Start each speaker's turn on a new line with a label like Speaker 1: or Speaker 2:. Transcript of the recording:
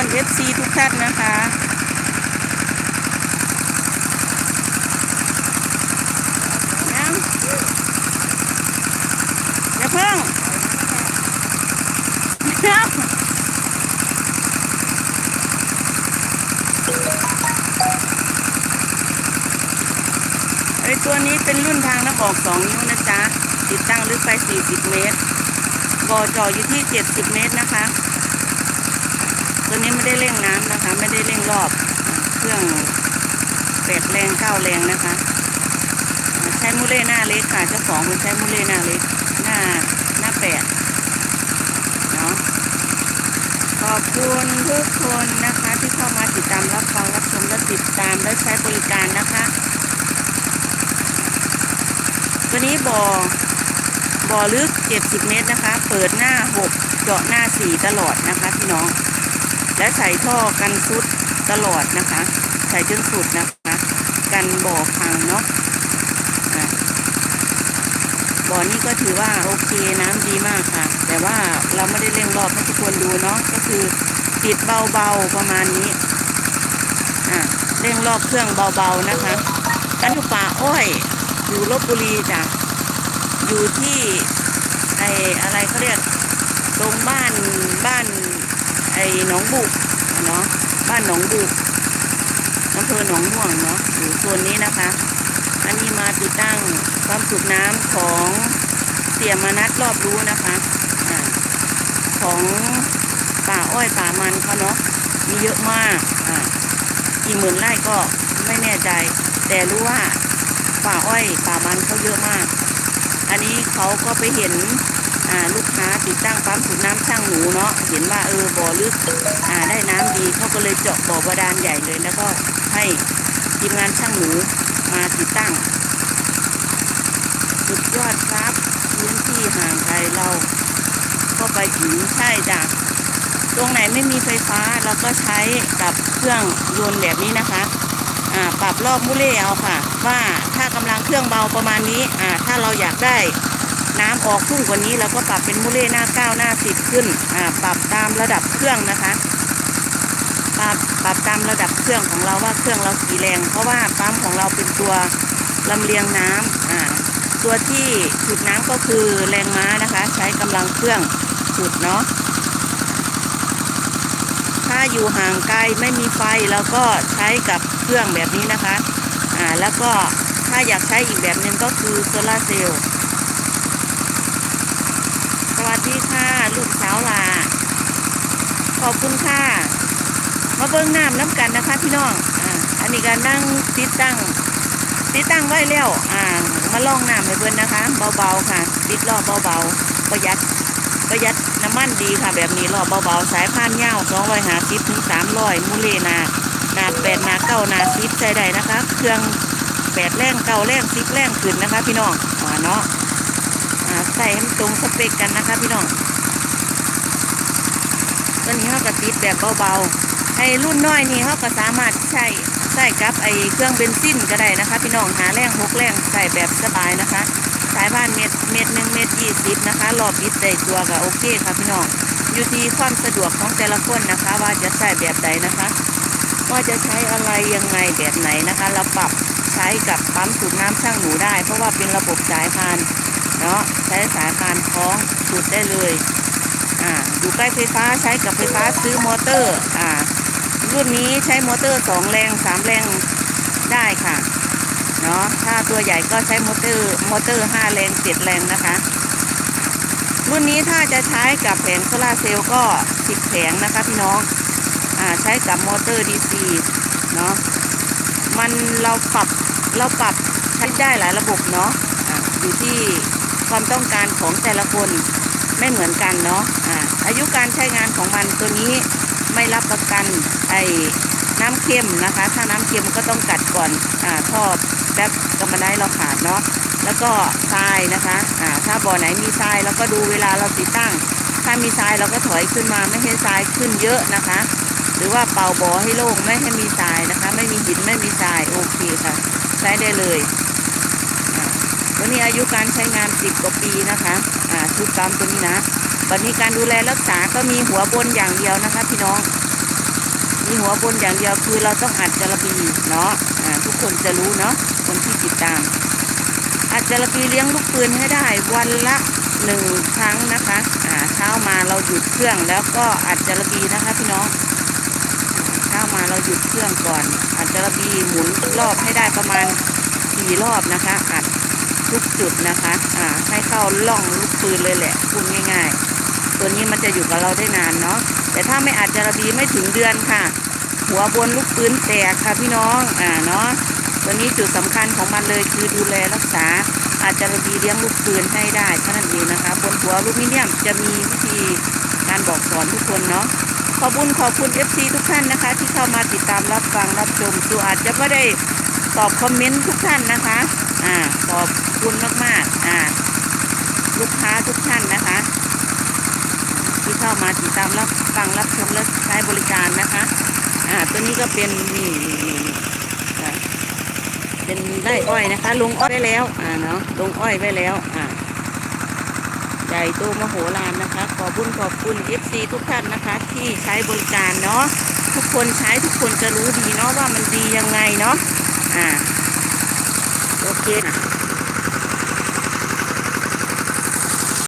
Speaker 1: คนเอฟซีทุกท่านนะคะยังอย่าเพิ่งไอตัวนี้เป็นรุ่นทางน้ำออกสองนิ้วนะจ๊ะ ติดตั้งลึกไป 40 เมตรบ่อจ่ออยู่ที่ 70 เมตรนะคะ ตัวนี้ไม่ได้เร่งน้ำนะคะ ไม่ได้เร่งรอบ เครื่องแปดแรงเก้าแรงนะคะ ใช้มูเล่หน้าเล็กค่ะเจ้าของมันใช้มูเล่หน้าเล็กหน้าหน้าแปดเนาะขอบคุณทุกคนนะคะ ที่เข้ามาติดตามรับฟังรับชมและติดตามและใช้บริการนะคะตัวนี้บ่อบ่อลึก 70 เมตรนะคะ เปิดหน้า 6 เจาะหน้า 4 ตลอดนะคะพี่น้อง และใส่ท่อกันซุดตลอดนะคะ ใส่จนสุดนะคะ กันบ่อพังเนาะบ่อนี้ก็ถือว่าโอเคน้ำดีมากค่ะ แต่ว่าเราไม่ได้เร่งรอบให้ทุกคนดูเนาะก็คือปิดเบาๆประมาณนี้อะเร่งรอบเครื่องเบาๆนะคะกันทุป่าอ้อยอยู่ลบบุรีจ้ะอยู่ที่ไออะไรเขาเรียกตรงบ้านบ้าน ไอหนองบุกเนาะบ้านหนองบุกอำเภอหนองม่วงเนาะอยู่โซนนี้นะคะ อันนี้มาติดตั้งความสูบน้ำของเสียมานัดรอบรู้นะคะอ่าของป่าอ้อยป่ามันเขาเนาะมีเยอะมากอ่ากี่หมื่นไร่ก็ไม่แน่ใจ แต่รู้ว่าป่าอ้อยป่ามันเขาเยอะมาก อันนี้เขาก็ไปเห็น ลูกค้าติดตั้งปั๊มสูบน้ำช่างหนูเนาะเห็นว่าเออบ่อลึกอ่าได้น้ำดีเขาก็เลยเจาะบ่อบาดาลใหญ่เลย แล้วก็ให้ทีมงานช่างหนูมาติดตั้งสุดยอดครับพื้นที่ห่างไกลเราก็ไปถึงใช่จ้ะตรงไหนไม่มีไฟฟ้าเราก็ใช้กับเครื่องยนต์แบบนี้นะคะอ่าปรับรอบมุเล่เอาค่ะ ว่าถ้ากำลังเครื่องเบาประมาณนี้อ่าถ้าเราอยากได้ น้ำออกพุ่งกว่านี้เราก็ปรับเป็นมุเล่หน้าเก้าหน้าสิบขึ้นอ่าปรับตามระดับเครื่องนะคะปรับปรับตามระดับเครื่องของเราว่าเครื่องเรากี่แรง เพราะว่าปั๊มของเราเป็นตัวลำเลียงน้ำอ่าตัวที่ฉุดน้ำก็คือแรงม้านะคะ ใช้กำลังเครื่องฉุดเนาะถ้าอยู่ห่างไกลไม่มีไฟเราก็ใช้กับเครื่องแบบนี้นะคะอ่าแล้วก็ถ้าอยากใช้อีกแบบหนึ่งก็คือโซลาเซลล์ สดีค่ะ ลูกสาวลาขอบคุณค่ะ มาเบิ้งน้ำน้ำกันนะคะพี่น้องอ่าอันนี้ก็นั่งติดตั้ง ติดตั้งไว้แล้วอ่า มาลองน้ำให้เบิ้งนะคะ เบาๆค่ะ ติดรอบเบาๆประหยัดประหยัดน้ำมันดีค่ะ แบบนี้รอบเบาๆสายพานยาวสองร้อยหาสิบถึงสามร้อยมูเลนานาแปดนาเก้านาสิบใส่ได้นะคะ เครื่องแปดแรงเก้าแรงสิบแรงขึ้นนะคะ พี่น้องอ่าเนาะ ใส่ให้มันตรงสเปคกันนะคะพี่น้องตัวนี้เขาก็ติดแบบเบาๆไอ้รุ่นน้อยนี่เขาก็สามารถใช้ใส่กับไอ้เครื่องเบนซินก็ได้นะคะ พี่น้องหาแรงหกแรงใส่แบบสบายนะคะ สายบ้านเม็ดเม็ดหนึ่งเม็ดยี่สิบนะคะรอบปิดได้ตัวก็โอเคค่ะพี่น้องอยู่ที่ความสะดวกของแต่ละคนนะคะ ว่าจะใช้แบบใดนะคะ ว่าจะใช้อะไรยังไงแบบไหนนะคะ เราปรับใช้กับปั๊มสูบน้ำช่างหนูได้ เพราะว่าเป็นระบบสายพาน เนาะใช้สายพานคล้องสูดได้เลยอ่าอยู่ใกล้ไฟฟ้าใช้กับไฟฟ้าซื้อมอเตอร์อ่ารุ่นนี้ใช้มอเตอร์สองแรงสามแรงได้ค่ะเนาะถ้าตัวใหญ่ก็ใช้มอเตอร์มอเตอร์ห้าแรงเจ็ดแรงนะคะรุ่นนี้ถ้าจะใช้กับแผงโซลาเซลล์ก็สิบแผงนะคะพี่น้องอ่าใช้กับมอเตอร์ดีซีเนาะมันเราปรับเราปรับใช้ได้หลายระบบเนาะอ่าอยู่ที่ ความต้องการของแต่ละคนไม่เหมือนกันเนาะอ่าอายุการใช้งานของมันตัวนี้ไม่รับประกันไอ้น้ำเค็มนะคะ ถ้าน้ำเค็มก็ต้องกัดก่อนอ่าท่อแป๊บก็มาได้เราขาดเนาะแล้วก็ทรายนะคะอ่าถ้าบ่อไหนมีทรายเราก็ดูเวลาเราติดตั้ง ถ้ามีทรายเราก็ถอยขึ้นมาไม่ให้ทรายขึ้นเยอะนะคะ หรือว่าเป่าบ่อให้โล่งไม่ให้มีทรายนะคะ ไม่มีหินไม่มีทรายโอเคค่ะ ใช้ได้เลย นี้อายุการใช้งาน10กว่าปีนะคะอ่าชุดปั๊มตัวนี้นะบัดนี้การดูแลรักษาก็มีหัวบนอย่างเดียวนะคะ พี่น้อง มีหัวบนอย่างเดียวคือเราต้องอัดจระบีเนาะอ่าทุกคนจะรู้เนาะคนที่ติดตาม อัดจระบีเลี้ยงลูกปืนให้ได้วันละหนึ่งครั้งนะคะอ่าเช้ามาเราหยุดเครื่องแล้วก็อัดจระบีนะคะ พี่น้องเช้ามาเราหยุดเครื่องก่อน อัดจระบีหมุนรอบให้ได้ประมาณสี่รอบนะคะ อัด ทุกจุดนะคะอ่าให้เข้าล่องลูกปืนเลยแหละพูดง่าย ๆ ตัวนี้มันจะอยู่กับเราได้นานเนาะแต่ถ้าไม่อัดจะระบีไม่ถึงเดือนค่ะ หัวบนลูกปืนแตกค่ะพี่น้องอ่าเนาะตัวนี้จุดสำคัญของมันเลยคือดูแลรักษาอาจจะระบีเลี้ยงลูกปืนให้ได้เท่านั้นเองนะคะบนหัวลูกมิเนียมจะมีวิธีการบอกสอนทุกคนเนาะขอบคุณขอบคุณ FC ทุกท่านนะคะ ที่เข้ามาติดตามรับฟังรับชมตัวอาจจะไม่ได้ตอบคอมเมนต์ทุกท่านนะคะ อ่าขอบคุณมากๆอ่าลูกค้าทุกท่านนะคะ ที่เข้ามาติดตามรับฟังรับชมและใช้บริการนะคะ อ่า ตัวนี้ก็เป็นนี่นี่นี่เป็นไร่อ้อยนะคะ ลงอ้อยไว้แล้ว อ่าเนาะลงอ้อยไว้แล้ว อ่าใหญ่โตมโหฬารนะคะ ขอบคุณขอบคุณ FC ทุกท่านนะคะ ที่ใช้บริการเนาะทุกคนใช้ทุกคนจะรู้ดีเนาะว่ามันดียังไงเนาะอ่า โอเคนะ